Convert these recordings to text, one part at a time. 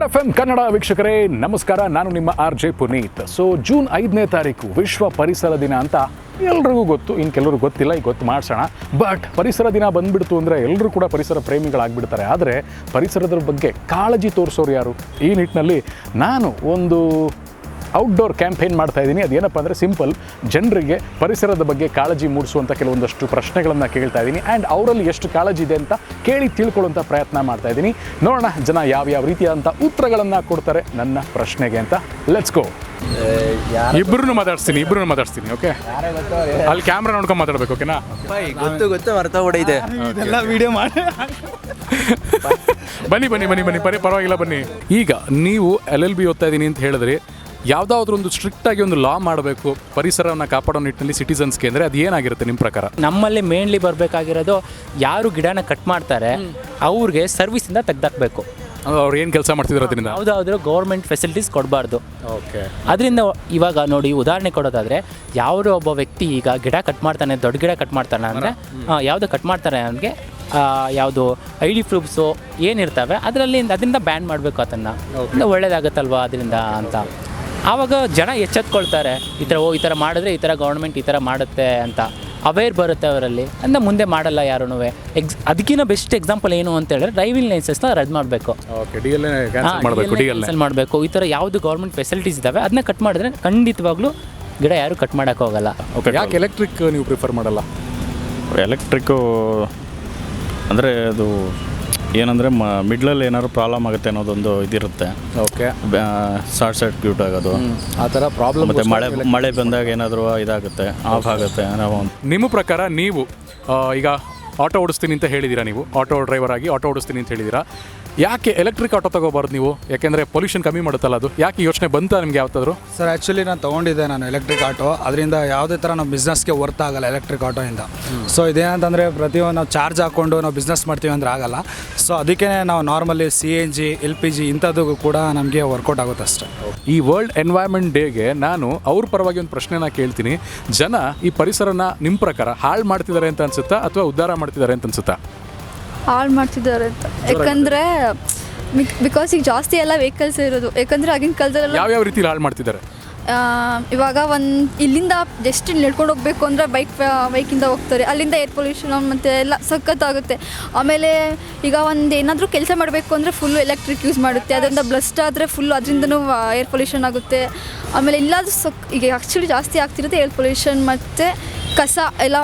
Red F M Kannada ವೀಕ್ಷಕರೇ, ನಮಸ್ಕಾರ. ನಾನು ನಿಮ್ಮ R J Puneeth. So June ಐದನೇ ತಾರೀಕು, ವಿಶ್ವ ಪರಿಸರ ದಿನ ಅಂತ ಎಲ್ರಿಗೂ ಗೊತ್ತು. ಇನ್ನು ಕೆಲವರು ಗೊತ್ತಿಲ್ಲ, ಈಗ ಗೊತ್ತು ಮಾಡಿಸೋಣ. ಬಟ್ ಪರಿಸರ ದಿನ ಬಂದ್ಬಿಡ್ತು ಅಂದರೆ ಎಲ್ಲರೂ ಕೂಡ ಪರಿಸರ ಪ್ರೇಮಿಗಳಾಗ್ಬಿಡ್ತಾರೆ. ಆದರೆ ಪರಿಸರದ ಬಗ್ಗೆ ಕಾಳಜಿ ತೋರಿಸೋರು ಯಾರು? ಈ ನಿಟ್ಟಿನಲ್ಲಿ ನಾನು ಒಂದು ಔಟ್ಡೋರ್ ಕ್ಯಾಂಪೇನ್ ಮಾಡ್ತಾ ಇದ್ದೀನಿ. ಅದೇನಪ್ಪ ಅಂದರೆ ಸಿಂಪಲ್ ಜನರಿಗೆ ಪರಿಸರದ ಬಗ್ಗೆ ಕಾಳಜಿ ಮೂಡಿಸುವಂಥ ಕೆಲವೊಂದಷ್ಟು ಪ್ರಶ್ನೆಗಳನ್ನು ಕೇಳ್ತಾ ಇದ್ದೀನಿ. ಆ್ಯಂಡ್ ಅವರಲ್ಲಿ ಎಷ್ಟು ಕಾಳಜಿ ಇದೆ ಅಂತ ಕೇಳಿ ತಿಳ್ಕೊಳ್ಳುವಂಥ ಪ್ರಯತ್ನ ಮಾಡ್ತಾ ಇದ್ದೀನಿ. ನೋಡೋಣ ಜನ ಯಾವ್ಯಾವ ರೀತಿಯಾದಂಥ ಉತ್ತರಗಳನ್ನು ಕೊಡ್ತಾರೆ ನನ್ನ ಪ್ರಶ್ನೆಗೆ ಅಂತ. ಲೆಟ್ಸ್ ಗೋ ಇಬ್ಬರನ್ನು ಮಾತಾಡ್ತೀನಿ ಇಬ್ಬರು ಮಾತಾಡ್ತೀನಿ ಓಕೆ ಅಲ್ಲಿ ಕ್ಯಾಮ್ರಾ ನೋಡ್ಕೊಂಡು ಮಾತಾಡ್ಬೇಕು ಓಕೆನಾ ಗೊತ್ತು ಗೊತ್ತು ಅರ್ಥ ಹೊಡೆಯಿದೆ. ಇದೆಲ್ಲ ವಿಡಿಯೋ ಮಾಡಿ ಬನ್ನಿ ಬನ್ನಿ ಬನ್ನಿ ಬನ್ನಿ ಬರೀ ಪರವಾಗಿಲ್ಲ ಬನ್ನಿ. ಈಗ ನೀವು ಎಲ್ ಎಲ್ ಬಿ ಓದ್ತಾ ಇದ್ದೀನಿ ಅಂತ ಹೇಳಿದ್ರಿ ಯಾವುದಾದ್ರೂ ಒಂದು ಸ್ಟ್ರಿಕ್ಟ್ ಆಗಿ ಒಂದು ಲಾ ಮಾಡಬೇಕು ಪರಿಸರವನ್ನು ಕಾಪಾಡೋ ನಿಟ್ಟಿನಲ್ಲಿ ಸಿಟಿಸನ್ಸ್ಗೆ ಅಂದರೆ ಅದು ಏನಾಗಿರುತ್ತೆ ನಿಮ್ಮ ಪ್ರಕಾರ? ನಮ್ಮಲ್ಲಿ ಮೇನ್ಲಿ ಬರಬೇಕಾಗಿರೋದು ಯಾರು ಗಿಡನ ಕಟ್ ಮಾಡ್ತಾರೆ ಅವ್ರಿಗೆ ಸರ್ವಿಸಿಂದ ತೆಗ್ದಾಕ್ಬೇಕು. ಅವ್ರು ಏನು ಕೆಲಸ ಮಾಡ್ತಿದ್ರು ಅದರಿಂದ? ಯಾವುದಾದ್ರೂ ಗೌರ್ಮೆಂಟ್ ಫೆಸಿಲಿಟೀಸ್ ಕೊಡಬಾರ್ದು. ಓಕೆ ಅದರಿಂದ ಇವಾಗ ನೋಡಿ ಉದಾಹರಣೆ ಕೊಡೋದಾದರೆ ಯಾರು ಒಬ್ಬ ವ್ಯಕ್ತಿ ಈಗ ಗಿಡ ಕಟ್ ಮಾಡ್ತಾನೆ ದೊಡ್ಡ ಗಿಡ ಕಟ್ ಮಾಡ್ತಾನೆ ಅಂದರೆ ಯಾವುದು ಕಟ್ ಮಾಡ್ತಾನೆ ಅವನಿಗೆ ಯಾವುದು ಐ ಡಿ ಪ್ರೂಫ್ಸು ಏನಿರ್ತವೆ ಅದರಲ್ಲಿ ಅದರಿಂದ ಬ್ಯಾನ್ ಮಾಡಬೇಕು ಅದನ್ನು. ಒಳ್ಳೇದಾಗತ್ತಲ್ವಾ ಅದರಿಂದ ಅಂತ. ಆವಾಗ ಜನ ಎಚ್ಚೆತ್ಕೊಳ್ತಾರೆ ಈ ಥರ ಓ ಈ ಥರ ಮಾಡಿದ್ರೆ ಈ ಥರ ಗೌರ್ಮೆಂಟ್ ಈ ಥರ ಮಾಡುತ್ತೆ ಅಂತ. ಅವೇರ್ ಬರುತ್ತೆ ಅವರಲ್ಲಿ. ಅಂದ ಮುಂದೆ ಮಾಡಲ್ಲ ಯಾರೂ ಎಕ್ಸ್ ಅದಕ್ಕಿಂತ ಬೆಸ್ಟ್ ಎಕ್ಸಾಂಪಲ್ ಏನು ಅಂತ ಹೇಳಿದ್ರೆ ಡ್ರೈವಿಂಗ್ ಲೈಸೆನ್ಸ್ನ ರದ್ದು ಮಾಡಬೇಕು. ಕ್ಯಾನ್ಸಲ್ ಮಾಡಬೇಕು ಡಿ ಕ್ಯಾನ್ಸಲ್ ಮಾಡಬೇಕು. ಈ ಥರ ಯಾವುದು ಗೌರ್ಮೆಂಟ್ ಫೆಸಿಲಿಟೀಸ್ ಇದ್ದಾವೆ ಅದನ್ನ ಕಟ್ ಮಾಡಿದ್ರೆ ಖಂಡಿತವಾಗ್ಲೂ ಗಿಡ ಯಾರು ಕಟ್ ಮಾಡೋಕೆ ಹೋಗಲ್ಲ. ಓಕೆ ಯಾಕೆ ಎಲೆಕ್ಟ್ರಿಕ್ ನೀವು ಪ್ರಿಫರ್ ಮಾಡಲ್ಲ? ಎಲೆಕ್ಟ್ರಿಕ್ ಅಂದರೆ ಅದು ಏನಂದರೆ ಮ ಮಿಡ್ಲಲ್ಲಿ ಏನಾದ್ರು ಪ್ರಾಬ್ಲಮ್ ಆಗುತ್ತೆ ಅನ್ನೋದೊಂದು ಇದಿರುತ್ತೆ. ಓಕೆ ಶಾರ್ಟ್ ಸರ್ಕ್ಯೂಟ್ ಆಗೋದು. ಆ ಥರ ಪ್ರಾಬ್ಲಮ್ ಮತ್ತು ಮಳೆ ಮಳೆ ಬಂದಾಗ ಏನಾದರೂ ಇದಾಗುತ್ತೆ ಆಫ್ ಆಗುತ್ತೆ ನಾವು ನಿಮ್ಮ ಪ್ರಕಾರ ನೀವು ಆ, ಈಗ ಆಟೋ ಓಡಿಸ್ತೀನಿ ಅಂತ ಹೇಳಿದ್ದೀರಾ ನೀವು? ಆಟೋ ಡ್ರೈವರ್ ಆಗಿ ಆಟೋ ಓಡಿಸ್ತೀನಿ ಅಂತ ಹೇಳಿದ್ದೀರಾ ಯಾಕೆ ಎಲೆಕ್ಟ್ರಿಕ್ ಆಟೋ ತಗೋಬಾರ್ದು ನೀವು? ಯಾಕೆಂದರೆ ಪೊಲ್ಯೂಷನ್ ಕಮ್ಮಿ ಮಾಡುತ್ತಲ್ಲ ಅದು. ಯಾಕೆ ಯೋಚನೆ ಬಂತಾ ನಿಮ್ಗೆ ಯಾವತ್ತಾದ್ರು? ಸರ್ ಆ್ಯಕ್ಚುಲಿ ನಾನು ತೊಗೊಂಡಿದ್ದೆ ನಾನು ಎಲೆಕ್ಟ್ರಿಕ್ ಆಟೋ ಅದರಿಂದ ಯಾವುದೇ ಥರ ನಾವು ಬಿಸ್ನೆಸ್ಗೆ ವರ್ತ್ ಆಗಲ್ಲ ಎಲೆಕ್ಟ್ರಿಕ್ ಆಟೋಯಿಂದ ಸೊ ಇದೇನಂತಂದರೆ ಪ್ರತಿಯೊಂದು ನಾವು ಚಾರ್ಜ್ ಹಾಕ್ಕೊಂಡು ನಾವು ಬಿಸ್ನೆಸ್ ಮಾಡ್ತೀವಿ ಅಂದರೆ ಆಗಲ್ಲ. ಸೊ ಅದಕ್ಕೆ ನಾವು normally C N G L P G ಇಂಥದ್ದು ಕೂಡ ನಮಗೆ ವರ್ಕೌಟ್ ಆಗುತ್ತೆ ಅಷ್ಟೇ. ಈ ವರ್ಲ್ಡ್ ಎನ್ವೈರ್ಮೆಂಟ್ ಡೇಗೆ ನಾನು ಅವ್ರ ಪರವಾಗಿ ಒಂದು ಪ್ರಶ್ನೆನ ಕೇಳ್ತೀನಿ. ಜನ ಈ ಪರಿಸರನ ನಿಮ್ಮ ಪ್ರಕಾರ ಹಾಳು ಮಾಡ್ತಿದ್ದಾರೆ ಅಂತ ಅನ್ಸುತ್ತಾ ಅಥವಾ ಉದ್ಧಾರ ಮಾಡ್ತಿದ್ದಾರೆ ಅಂತ ಅನ್ಸುತ್ತಾ? ಹಾಳು ಮಾಡ್ತಿದ್ದಾರೆ ಅಂತ. ಯಾಕಂದರೆ ಬಿಕಾಸ್ ಈಗ ಜಾಸ್ತಿ ಎಲ್ಲ ವೆಹಿಕಲ್ಸ್ ಇರೋದು. ಯಾಕಂದರೆ ಆಗಿನ ಯಾವ ಯಾವ ರೀತಿ ಹಾಳು ಮಾಡ್ತಿದ್ದಾರೆ? ಇವಾಗ ಒಂದು ಇಲ್ಲಿಂದ ಜಸ್ಟ್ ನಡ್ಕೊಂಡು ಹೋಗ್ಬೇಕು ಅಂದರೆ ಬೈಕ್ ಬೈಕಿಂದ ಹೋಗ್ತಾರೆ. ಅಲ್ಲಿಂದ ಏರ್ ಪೊಲ್ಯೂಷನ್ ಮತ್ತು ಎಲ್ಲ ಸಖತ್ತಾಗುತ್ತೆ. ಆಮೇಲೆ ಈಗ ಒಂದು ಏನಾದರೂ ಕೆಲಸ ಮಾಡಬೇಕು ಅಂದರೆ ಫುಲ್ಲು ಎಲೆಕ್ಟ್ರಿಕ್ ಯೂಸ್ ಮಾಡುತ್ತೆ. ಅದರಿಂದ ಬ್ಲಸ್ಟ್ ಆದರೆ ಫುಲ್ ಅದರಿಂದನೂ ಏರ್ ಪೊಲ್ಯೂಷನ್ ಆಗುತ್ತೆ. ಆಮೇಲೆ ಎಲ್ಲಾದರೂ ಸಕ್ ಈಗ ಆ್ಯಕ್ಚುಲಿ ಜಾಸ್ತಿ ಆಗ್ತಿರುತ್ತೆ ಏರ್ ಪೊಲ್ಯೂಷನ್ ಮತ್ತು ಕಸ ಎಲ್ಲ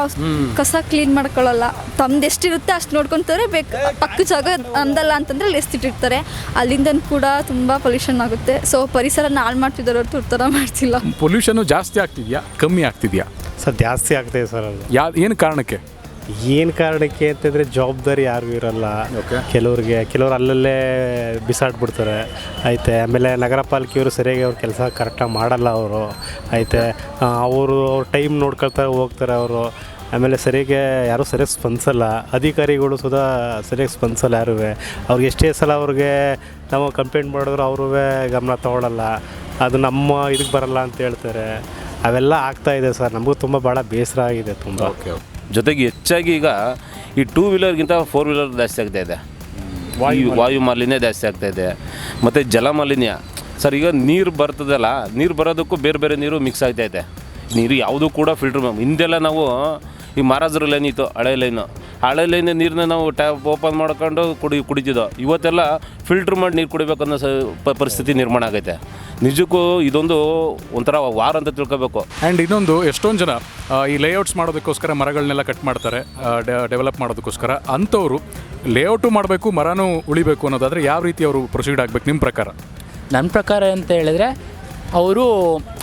ಕಸ ಕ್ಲೀನ್ ಮಾಡ್ಕೊಳ್ಳಲ್ಲ. ತಮ್ದು ಎಷ್ಟಿರುತ್ತೆ ಅಷ್ಟು ನೋಡ್ಕೊತಾರೆ ಬೇಕು. ಪಕ್ಕ ಜಾಗ ಅಂದಲ್ಲ ಅಂತಂದರೆ ಅಲ್ಲಿ ಇಟ್ಟಿರ್ತಾರೆ. ಅಲ್ಲಿಂದ ಕೂಡ ತುಂಬ ಪೊಲ್ಯೂಷನ್ ಆಗುತ್ತೆ. ಸೊ ಪರಿಸರನ ಹಾಳು ಮಾಡ್ತಿದ್ದಾರೆ ಹೊರತು ಥರ ಮಾಡ್ತಿಲ್ಲ. ಪೊಲ್ಯೂಷನ್ ಜಾಸ್ತಿ ಆಗ್ತಿದ್ಯಾ? ಕಮ್ಮಿ ಆಗ್ತಿದ್ಯಾ? ಸರ್ ಜಾಸ್ತಿ ಆಗ್ತದೆ ಸರ್ ಅದು ಯಾ ಏನು ಕಾರಣಕ್ಕೆ? ಏನು ಕಾರಣಕ್ಕೆ ಅಂತಂದರೆ ಜವಾಬ್ದಾರಿ ಯಾರು ಇರಲ್ಲ. ಕೆಲವ್ರಿಗೆ ಕೆಲವ್ರು ಅಲ್ಲಲ್ಲೇ ಬಿಸಾಡ್ಬಿಡ್ತಾರೆ. ಐತೆ ಆಮೇಲೆ ನಗರ ಪಾಲಿಕೆಯವರು ಸರಿಯಾಗಿ ಅವ್ರ ಕೆಲಸ ಕರೆಕ್ಟಾಗಿ ಮಾಡಲ್ಲ ಅವರು. ಐತೆ ಅವರು ಅವ್ರ ಟೈಮ್ ನೋಡ್ಕೊಳ್ತಾರೆ ಹೋಗ್ತಾರೆ ಅವರು. ಆಮೇಲೆ ಸರಿಯಾಗಿ ಯಾರೂ ಸರಿಯಾಗಿ ಸ್ಪಂದಿಸಲ್ಲ. ಅಧಿಕಾರಿಗಳು ಸುಧಾ ಸರಿಯಾಗಿ ಸ್ಪಂದಿಸಲ್ಲ ಯಾರೂ ಅವ್ರಿಗೆ ಎಷ್ಟೇ ಸಲ ಅವ್ರಿಗೆ ನಾವು ಕಂಪ್ಲೇಂಟ್ ಮಾಡಿದ್ರು ಅವರೂ ಗಮನ ತೊಗೊಳಲ್ಲ. ಅದು ನಮ್ಮ ಇದಕ್ಕೆ ಬರಲ್ಲ ಅಂತ ಹೇಳ್ತಾರೆ. ಅವೆಲ್ಲ ಆಗ್ತಾ ಇದೆ ಸರ್. ನಮಗೂ ತುಂಬ ಭಾಳ ಬೇಸರ ಆಗಿದೆ ತುಂಬ. ಜೊತೆಗೆ ಹೆಚ್ಚಾಗಿ ಈಗ ಈ ಟೂ ವೀಲರ್ಗಿಂತ ಫೋರ್ ವೀಲರ್ ಜಾಸ್ತಿ ಆಗ್ತಾ ಇದೆ. ವಾಯು ವಾಯು ಮಾಲಿನ್ಯ ಜಾಸ್ತಿ ಆಗ್ತಾ ಇದೆ. ಮತ್ತು ಜಲ ಮಾಲಿನ್ಯ. ಸರ್ ಈಗ ನೀರು ಬರ್ತದಲ್ಲ ನೀರು ಬರೋದಕ್ಕೂ ಬೇರೆ ಬೇರೆ ನೀರು ಮಿಕ್ಸ್ ಆಗ್ತೈತೆ ನೀರು ಯಾವುದೂ ಕೂಡ ಫಿಲ್ಟ್ರ್ ಹಿಂದೆಲ್ಲ ನಾವು ಈ ಮಹಾರಾಜರ ಲೈನ್ ಇತ್ತು ಹಳೆ ಲೈನು ಹಳೆ ಲೈನ್ ನೀರನ್ನ ನಾವು ಟ್ಯಾಪ್ ಓಪನ್ ಮಾಡ್ಕೊಂಡು ಕುಡಿ ಕುಡಿತಿದ್ದೋ ಇವತ್ತೆಲ್ಲ ಫಿಲ್ಟ್ರ್ ಮಾಡಿ ನೀರು ಕುಡಿಬೇಕನ್ನೋ ಸ ಪ- ಪರಿಸ್ಥಿತಿ ನಿರ್ಮಾಣ ಆಗೈತೆ. ನಿಜಕ್ಕೂ ಇದೊಂದು ಒಂಥರ ವಾರ ಅಂತ ತಿಳ್ಕೊಬೇಕು. ಆ್ಯಂಡ್ ಇನ್ನೊಂದು ಎಷ್ಟೊಂದು ಜನ ಆ, ಈ ಲೇಔಟ್ಸ್ ಮಾಡೋದಕ್ಕೋಸ್ಕರ ಮರಗಳನ್ನೆಲ್ಲ ಕಟ್ ಮಾಡ್ತಾರೆ ಡೆವಲಪ್ ಮಾಡೋದಕ್ಕೋಸ್ಕರ. ಅಂಥವ್ರು ಲೇಔಟು ಮಾಡಬೇಕು ಮರನೂ ಉಳಿಬೇಕು ಅನ್ನೋದಾದರೆ ಯಾವ ರೀತಿ ಅವರು ಪ್ರೊಸೀಡ್ ಆಗಬೇಕು ನಿಮ್ಮ ಪ್ರಕಾರ? ನನ್ನ ಪ್ರಕಾರ ಅಂತ ಹೇಳಿದ್ರೆ ಅವರು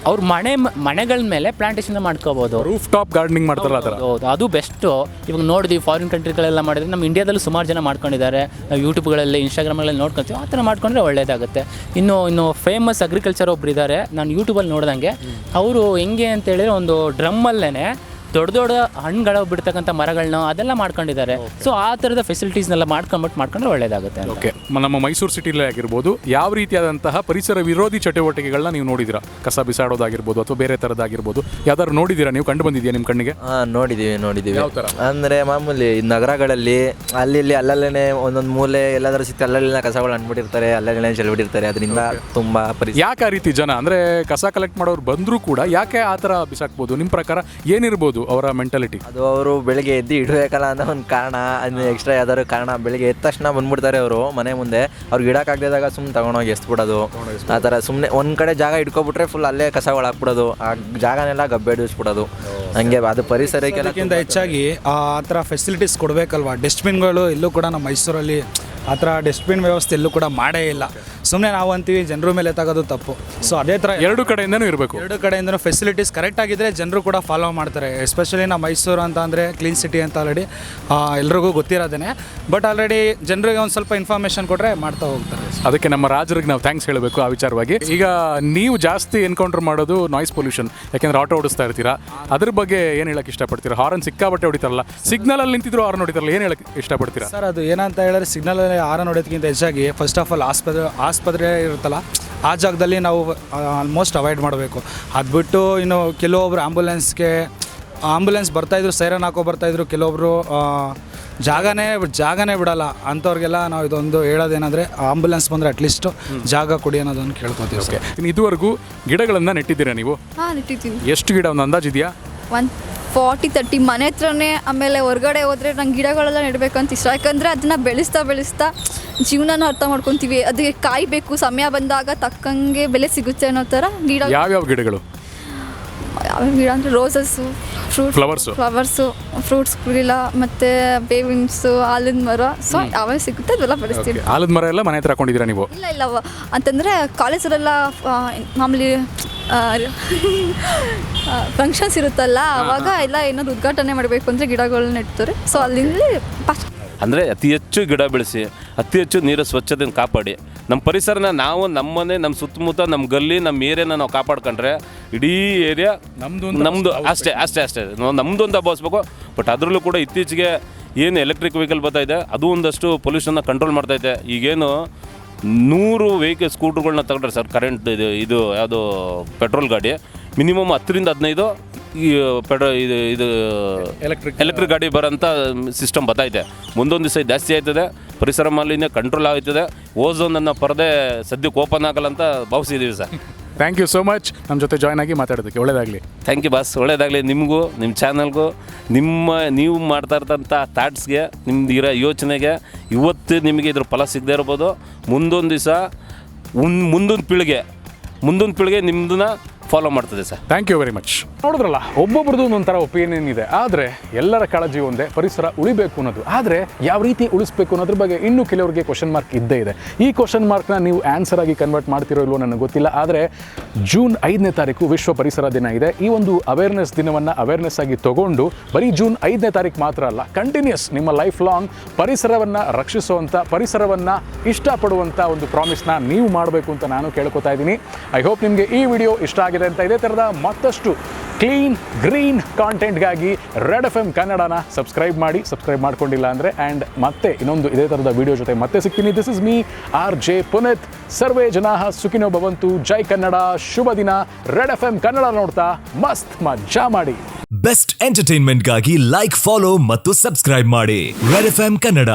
ಅವ್ರ ಮನೆ ಮನೆಗಳ ಮೇಲೆ ಪ್ಲಾಂಟೇಶನ್ ಮಾಡ್ಕೋಬೋದು. ರೂಫ್ ಟಾಪ್ ಗಾರ್ಡನಿಂಗ್ ಮಾಡ್ತಾರಲ್ಲ ಆ ಥರ? ಹೌದು ಅದು ಬೆಸ್ಟು ಇವಾಗ ನೋಡಿದ್ವಿ ಫಾರಿನ್ ಕಂಟ್ರಿಗಳೆಲ್ಲ ಮಾಡಿದ್ರೆ ನಮ್ಮ ಇಂಡಿಯಾದಲ್ಲೂ ಸುಮಾರು ಜನ ಮಾಡ್ಕೊಂಡಿದ್ದಾರೆ. ನಾವು ಯೂಟ್ಯೂಬ್ಗಳಲ್ಲಿ ಇನ್ಸ್ಟಾಗ್ರಾಮ್ಗಳಲ್ಲಿ ನೋಡ್ಕೊತೀವಿ. ಆ ಥರ ಮಾಡ್ಕೊಂಡ್ರೆ ಒಳ್ಳೇದಾಗುತ್ತೆ. ಇನ್ನು ಇನ್ನು ಫೇಮಸ್ ಅಗ್ರಿಕಲ್ಚರ್ ಒಬ್ರು ಇದ್ದಾರೆ ನಾನು ಯೂಟ್ಯೂಬಲ್ಲಿ ನೋಡ್ದಂಗೆ. ಅವರು ಹೆಂಗೆ ಅಂತೇಳಿದ್ರೆ ಒಂದು ಡ್ರಮ್ಮಲ್ಲೇ ದೊಡ್ಡ ದೊಡ್ಡ ಹಣ್ಣುಗಳ ಬಿಡ್ತಕ್ಕಂಥ ಮರಗಳನ್ನ ಅದೆಲ್ಲ ಮಾಡ್ಕೊಂಡಿದ್ದಾರೆ. ಸೊ ಆ ಥರದ ಫೆಸಿಲಿಟೀಸ್ನೆಲ್ಲ ಮಾಡ್ಕೊಂಬಿಟ್ಟು ಮಾಡ್ಕೊಂಡ್ರೆ ಒಳ್ಳೇದಾಗುತ್ತೆ ಅಂತ. ಓಕೆ ನಮ್ಮ ಮೈಸೂರು ಸಿಟಿಲೇ ಆಗಿರ್ಬೋದು ಯಾವ ರೀತಿಯಾದಂತಹ ಪರಿಸರ ವಿರೋಧಿ ಚಟುವಟಿಕೆಗಳನ್ನ ನೀವು ನೋಡಿದಿರಾ? ಕಸ ಬಿಸಾಡೋದಾಗಿರ್ಬೋದು ಅಥವಾ ಬೇರೆ ಥರದಾಗಿರ್ಬೋದು ಯಾವ್ದಾದ್ರು ನೋಡಿದ್ದೀರಾ ನೀವು? ಕಂಡು ಬಂದಿದೆಯಾ ನಿಮ್ಮ ಕಣ್ಣಿಗೆ? ಹಾಂ ನೋಡಿದ್ದೀವಿ ನೋಡಿದ್ದೀವಿ ಯಾವ ಥರ? ಅಂದರೆ ಮಾಮೂಲಿ ಈ ನಗರಗಳಲ್ಲಿ ಅಲ್ಲಿ ಇಲ್ಲಿ ಅಲ್ಲಲ್ಲೇ ಒಂದೊಂದು ಮೂಲೆ ಎಲ್ಲಾದರೂ ಸಿಕ್ಕ ಅಲ್ಲಲ್ಲಿನ ಕಸಗಳು ಅಂದ್ಬಿಟ್ಟಿರ್ತಾರೆ ಅಲ್ಲಲ್ಲೇ ಚೆಲ್ಬಿಟ್ಟಿರ್ತಾರೆ ಅದರಿಂದ ತುಂಬ ಪರಿಸ್ಥಿತಿ ಯಾಕೆ ಆ ರೀತಿ ಜನ? ಅಂದ್ರೆ ಕಸ ಕಲೆಕ್ಟ್ ಮಾಡೋರು ಬಂದರೂ ಕೂಡ ಯಾಕೆ ಆ ಥರ ಬಿಸಾಕ್ಬೋದು? ನಿಮ್ಮ ಪ್ರಕಾರ ಏನಿರ್ಬೋದು? ಅವರ ಮೆಂಟಾಲಿಟಿ ಅದು ಅವರು ಬೆಳಿಗ್ಗೆ ಎದ್ದು ಇಡಬೇಕಲ್ಲ ಅನ್ನೋ ಒಂದು ಕಾರಣ ಅದನ್ನ ಎಕ್ಸ್ಟ್ರಾ ಯಾವ್ದಾದ್ರು ಕಾರಣ ಬೆಳಿಗ್ಗೆ ಎದ್ದ ತಕ್ಷಣ ಬಂದ್ಬಿಡ್ತಾರೆ ಅವರು ಮನೆ ಮುಂದೆ. ಅವ್ರಿಗೆ ಇಡೋಕ್ಕಾಗದಾಗ ಸುಮ್ಮನೆ ತಗೊಂಡೋಗಿ ಎಸ್ಬಿಡೋದು. ಆ ಥರ ಸುಮ್ಮನೆ ಒಂದು ಕಡೆ ಜಾಗ ಇಟ್ಕೊಬಿಟ್ರೆ ಫುಲ್ ಅಲ್ಲೇ ಕಸ ಹಾಕ್ಬಿಡೋದು ಆ ಜಾಗನೆಲ್ಲ ಗಬ್ಬೆಡಿಸ್ಬಿಡೋದು ಹಂಗೆ ಅದು ಪರಿಸರ ಅದಕ್ಕಿಂತ ಹೆಚ್ಚಾಗಿ ಆ ಥರ ಫೆಸಿಲಿಟೀಸ್ ಕೊಡಬೇಕಲ್ವಾ? ಡಸ್ಟ್ಬಿನ್ಗಳು ಎಲ್ಲೂ ಕೂಡ ನಮ್ಮ ಮೈಸೂರಲ್ಲಿ ಆ ಥರ ಡಸ್ಟ್ಬಿನ್ ವ್ಯವಸ್ಥೆ ಎಲ್ಲೂ ಕೂಡ ಮಾಡೇ ಇಲ್ಲ. ಸುಮ್ಮನೆ ನಾವು ಅಂತೀವಿ ಜನರ ಮೇಲೆ ತಗೋದು ತಪ್ಪು. ಸೊ ಅದೇ ಥರ ಎರಡು ಕಡೆಯಿಂದನೂ ಇರಬೇಕು. ಎರಡು ಕಡೆಯಿಂದನೂ ಫೆಸಿಲಿಟೀಸ್ ಕರೆಕ್ಟ್ ಆಗಿದ್ರೆ ಜನರು ಕೂಡ ಫಾಲೋ ಮಾಡ್ತಾರೆ. ಎಸ್ಪೆಷಲಿ ನಮ್ಮ ಮೈಸೂರು ಅಂತ ಅಂದರೆ ಕ್ಲೀನ್ ಸಿಟಿ ಅಂತ ಆಲ್ರೆಡಿ ಎಲ್ರಿಗೂ ಗೊತ್ತಿರೋದೇ ಬಟ್ ಆಲ್ರೆಡಿ ಜನರಿಗೆ ಒಂದು ಸ್ವಲ್ಪ ಇನ್ಫಾರ್ಮೇಷನ್ ಕೊಟ್ಟರೆ ಮಾಡ್ತಾ ಹೋಗ್ತಾರೆ. ಅದಕ್ಕೆ ನಮ್ಮ ರಾಜರಿಗೆ ನಾವು ಥ್ಯಾಂಕ್ಸ್ ಹೇಳಬೇಕು ಆ ವಿಚಾರವಾಗಿ. ಈಗ ನೀವು ಜಾಸ್ತಿ ಎನ್ಕೌಂಟರ್ ಮಾಡೋದು ನಾಯ್ಸ್ ಪೊಲ್ಯೂಷನ್ ಯಾಕೆಂದ್ರೆ ಆಟೋ ಓಡಿಸ್ತಾ ಇರ್ತೀರಾ? ಅದ್ರ ಬಗ್ಗೆ ಏನು ಹೇಳಕ್ಕೆ ಇಷ್ಟಪಡ್ತೀರಾ? ಹಾರನ್ ಸಿಕ್ಕಾಬಟ್ಟೆ ಹೊಡಿತಾರಲ್ಲ ಸಿಗ್ನಲ್ ಅಲ್ಲಿ ನಿಂತಿದ್ರು ಹಾರನ್ ಹೊಡಿತಾರಲ್ಲ ಏನು ಹೇಳಕ್ಕೆ ಇಷ್ಟಪಡ್ತೀರಾ? ಸರ್ ಅದು ಏನಂತ ಹೇಳಿದ್ರೆ ಸಿಗ್ನಲಲ್ಲಿ ಹಾರನ್ ಹೊಡೋದಕ್ಕಿಂತ ಹೆಚ್ಚಾಗಿ ಫಸ್ಟ್ ಆಫ್ ಆಲ್ ಆಸ್ಪತ್ರೆ ಆಸ್ಪತ್ರೆ ಇರುತ್ತಲ್ಲ ಆ ಜಾಗದಲ್ಲಿ ನಾವು ಆಲ್ಮೋಸ್ಟ್ ಅವಾಯ್ಡ್ ಮಾಡಬೇಕು. ಅದು ಬಿಟ್ಟು ಇನ್ನು ಕೆಲವೊಬ್ರು ಆ್ಯಂಬುಲೆನ್ಸ್ಗೆ ಆಂಬುಲೆನ್ಸ್ ಬರ್ತಾಯಿದ್ರು ಸೈರನ್ ಹಾಕೋ ಬರ್ತಾಯಿದ್ರು ಕೆಲವೊಬ್ರು ಆ, ಜಾಗನೇ ಜಾಗನೇ ಬಿಡಲ್ಲ. ಅಂಥವ್ರಿಗೆಲ್ಲ ನಾವು ಇದೊಂದು ಹೇಳೋದೇನಂದರೆ ಆಂಬುಲೆನ್ಸ್ ಬಂದರೆ ಅಟ್ಲೀಸ್ಟು ಜಾಗ ಕೊಡಿ ಅನ್ನೋದನ್ನು ಕೇಳ್ಕೊತೀವಿ ಓಕೆ ಇನ್ನು ಇದುವರೆಗೂ ಗಿಡಗಳನ್ನು ನೆಟ್ಟಿದ್ದೀರಾ ನೀವು? ಹಾಂ ನೆಟ್ಟಿದ್ದೀನಿ. ಎಷ್ಟು ಗಿಡ ಒಂದು ಅಂದಾಜಿದೆಯಾ ಒನ್ ಫಾರ್ಟಿ ತರ್ಟಿ ಮನೆ ಹತ್ರನೇ ಆಮೇಲೆ ಹೊರಗಡೆ ಹೋದರೆ ನಂಗೆ ಗಿಡಗಳೆಲ್ಲ ನೆಡಬೇಕಂತ ಇಷ್ಟ. ಯಾಕಂದರೆ ಅದನ್ನು ಬೆಳೆಸ್ತಾ ಬೆಳೆಸ್ತಾ ಜೀವನನೂ ಅರ್ಥ ಮಾಡ್ಕೊತೀವಿ. ಅದಕ್ಕೆ ಕಾಯಬೇಕು ಸಮಯ ಬಂದಾಗ ತಕ್ಕಂಗೆ ಬೆಲೆ ಸಿಗುತ್ತೆ ಅನ್ನೋ ಥರ ಗಿಡ ಯಾವ್ಯಾವ ಗಿಡಗಳು? ಯಾವ್ಯಾವ ಗಿಡ ಅಂದರೆ roses fruit flowers flowers fruits ಗಿಡ ಮತ್ತು ಬೇವಿನ್ಸು ಆಲದ ಮರ. ಸೊ ಯಾವ್ಯಾವ ಸಿಗುತ್ತೆ ಅದೆಲ್ಲ ಬೆಳೆಸ್ತೀವಿ ಆಲದ ಮರ ಎಲ್ಲ ಮನೆ ಹತ್ರ ಹಾಕೊಂಡಿದ್ದೀರಾ ನೀವು? ಇಲ್ಲ ಇಲ್ಲ. ಅಂತಂದ್ರೆ ಅಂತಂದರೆ ಕಾಲೇಜಲ್ಲೆಲ್ಲ ಮಾಮೂಲಿ ಫಂಕ್ಷನ್ಸ್ ಇರುತ್ತಲ್ಲ ಅವಾಗ ಎಲ್ಲ ಏನಾದ್ರು ಉದ್ಘಾಟನೆ ಮಾಡಬೇಕು ಅಂದರೆ ಗಿಡಗಳನ್ನ ಇಡ್ತಾರೆ ಸೊ ಅಲ್ಲಿಂದ ಫಸ್ಟ್ ಅಂದರೆ ಅತಿ ಹೆಚ್ಚು ಗಿಡ ಬೆಳೆಸಿ ಅತಿ ಹೆಚ್ಚು ನೀರು ಸ್ವಚ್ಛತೆಯನ್ನು ಕಾಪಾಡಿ. ನಮ್ಮ ಪರಿಸರನ ನಾವು ನಮ್ಮನೆ ನಮ್ಮ ಸುತ್ತಮುತ್ತ ನಮ್ಮ ಗಲ್ಲಿ ನಮ್ಮ ಏರಿಯಾನ ನಾವು ಕಾಪಾಡ್ಕೊಂಡ್ರೆ ಇಡೀ ಏರಿಯಾ ನಮ್ಮದು ನಮ್ಮದು ಅಷ್ಟೇ ಅಷ್ಟೇ ಅಷ್ಟೇ. ನಮ್ಮದೊಂದು ನಮ್ಮದು ಅಂತ ಭಾವಿಸ್ಬೇಕು. ಬಟ್ ಅದರಲ್ಲೂ ಕೂಡ ಇತ್ತೀಚೆಗೆ ಏನು ಎಲೆಕ್ಟ್ರಿಕ್ ವೆಹಿಕಲ್ ಬರ್ತಾಯಿದೆ ಅದು ಒಂದಷ್ಟು ಪೊಲ್ಯೂಷನ್ನ ಕಂಟ್ರೋಲ್ ಮಾಡ್ತೈತೆ ಈಗೇನು ನೂರು ವೆಹಿಕಲ್ ಸ್ಕೂಟ್ರುಗಳನ್ನ ತಗೊಂಡ್ರೆ ಸರ್ ಕರೆಂಟ್ ಇದು ಇದು ಯಾವುದು ಪೆಟ್ರೋಲ್ ಗಾಡಿ ಮಿನಿಮಮ್ ಹತ್ತರಿಂದ ಹದಿನೈದು ಈ ಪೆಟ್ರೋ ಇದು ಇದು ಎಲೆಕ್ಟ್ರಿಕ್ ಎಲೆಕ್ಟ್ರಿಕ್ ಗಾಡಿ ಬರೋಂಥ ಸಿಸ್ಟಮ್ ಬರ್ತಾಯಿದೆ ಮುಂದೊಂದು ದಿವಸ ಜಾಸ್ತಿ ಆಯ್ತದೆ ಪರಿಸರ ಮಾಲಿನ್ಯ ಕಂಟ್ರೋಲ್ ಆಗ್ತದೆ ಓಝೋನ್ ಅನ್ನೋ ಪರದೆ ಸದ್ಯಕ್ಕೆ ಓಪನ್ ಆಗಲ್ಲ ಅಂತ ಭಾವಿಸಿದ್ದೀವಿ sir. Thank you so much ನಮ್ಮ ಜೊತೆ ಜಾಯ್ನ್ ಆಗಿ ಮಾತಾಡೋದಕ್ಕೆ ಒಳ್ಳೇದಾಗಲಿ. ಥ್ಯಾಂಕ್ ಯು ಬಾಸ್ ಒಳ್ಳೇದಾಗಲಿ ನಿಮಗೂ ನಿಮ್ಮ ಚಾನಲ್ಗೂ ನಿಮ್ಮ ನೀವು ಮಾಡ್ತಾ ಇರ್ತಂಥ ಥಾಟ್ಸ್ಗೆ ನಿಮ್ದು ಇರೋ ಯೋಚನೆಗೆ ಇವತ್ತು ನಿಮಗೆ ಇದ್ರ ಫಲ ಸಿಗದೇ ಇರ್ಬೋದು. ಮುಂದೊಂದು ದಿವಸ ಉನ್ ಮುಂದೊಂದು ಪೀಳಿಗೆ ಮುಂದೊಂದು ಪೀಳಿಗೆ ನಿಮ್ಮದನ್ನ ಫಾಲೋ ಮಾಡ್ತದೆ sir. Thank you very much ನೋಡಿದ್ರಲ್ಲ, ಒಬ್ಬೊಬ್ರದ್ದು ಒಂದೊಂಥರ ಒಪಿನಿಯನ್ ಇದೆ ಆದರೆ ಎಲ್ಲರ ಕಾಳಜಿ ಒಂದೇ, ಪರಿಸರ ಉಳಿಬೇಕು ಅನ್ನೋದು. ಆದರೆ ಯಾವ ರೀತಿ ಉಳಿಸ್ಬೇಕು ಅನ್ನೋದ್ರ ಬಗ್ಗೆ ಇನ್ನೂ ಕೆಲವರಿಗೆ ಕ್ವಶನ್ ಮಾರ್ಕ್ ಇದ್ದೇ ಇದೆ. ಈ ಕ್ವಶನ್ ಮಾರ್ಕ್ನ ನೀವು ಆನ್ಸರ್ ಆಗಿ ಕನ್ವರ್ಟ್ ಮಾಡ್ತಿರೋ ಇಲ್ವೋ ನನಗೆ ಗೊತ್ತಿಲ್ಲ, ಆದರೆ ಜೂನ್ ಐದನೇ ತಾರೀಕು ವಿಶ್ವ ಪರಿಸರ ದಿನ ಇದೆ. ಈ ಒಂದು ಅವೇರ್ನೆಸ್ ದಿನವನ್ನು ಅವೇರ್ನೆಸ್ ಆಗಿ ತಗೊಂಡು, ಬರೀ ಜೂನ್ ಐದನೇ ತಾರೀಕು ಮಾತ್ರ ಅಲ್ಲ ಕಂಟಿನ್ಯೂಸ್ ನಿಮ್ಮ ಲೈಫ್ ಲಾಂಗ್ ಪರಿಸರವನ್ನು ರಕ್ಷಿಸುವಂಥ ಪರಿಸರವನ್ನು ಇಷ್ಟಪಡುವಂಥ ಒಂದು ಪ್ರಾಮಿಸ್ನ ನೀವು ಮಾಡಬೇಕು ಅಂತ ನಾನು ಕೇಳ್ಕೊತಾ ಇದ್ದೀನಿ. ಐ ಹೋಪ್ ನಿಮಗೆ ಈ ವಿಡಿಯೋ ಇಷ್ಟ ಆಗಿದೆ. ಅಂತ ಇದೇ ಥರದ ಮತ್ತಷ್ಟು ಕ್ಲೀನ್, ಗ್ರೀನ್ ಕಾಂಟೆಂಟ್ಗಾಗಿ ರೆಡ್ ಎಫ್ ಎಂ ಕನ್ನಡನ ಸಬ್ಸ್ಕ್ರೈಬ್ ಮಾಡಿ, ಸಬ್ಸ್ಕ್ರೈಬ್ ಮಾಡ್ಕೊಂಡಿಲ್ಲ ಅಂದರೆ ಆ್ಯಂಡ್ ಮತ್ತೆ ಇನ್ನೊಂದು ಇದೇ ಥರದ ವಿಡಿಯೋ ಜೊತೆ ಮತ್ತೆ ಸಿಗ್ತೀನಿ. This is me R J Puneeth ಸರ್ವೇ ಜನಾಹ ಸುಖಿನೋ ಭವಂತು. ಜೈ ಕನ್ನಡ, ಶುಭ ದಿನ. ರೆಡ್ ಎಫ್ ಎಂ ಕನ್ನಡ ನೋಡ್ತಾ ಮಸ್ತ್ ಮಜಾ ಮಾಡಿ. ಬೆಸ್ಟ್ ಎಂಟರ್ಟೈನ್ಮೆಂಟ್ಗಾಗಿ ಲೈಕ್ ಫಾಲೋ ಮತ್ತು ಸಬ್ಸ್ಕ್ರೈಬ್ ಮಾಡಿ. Red F M Kannada.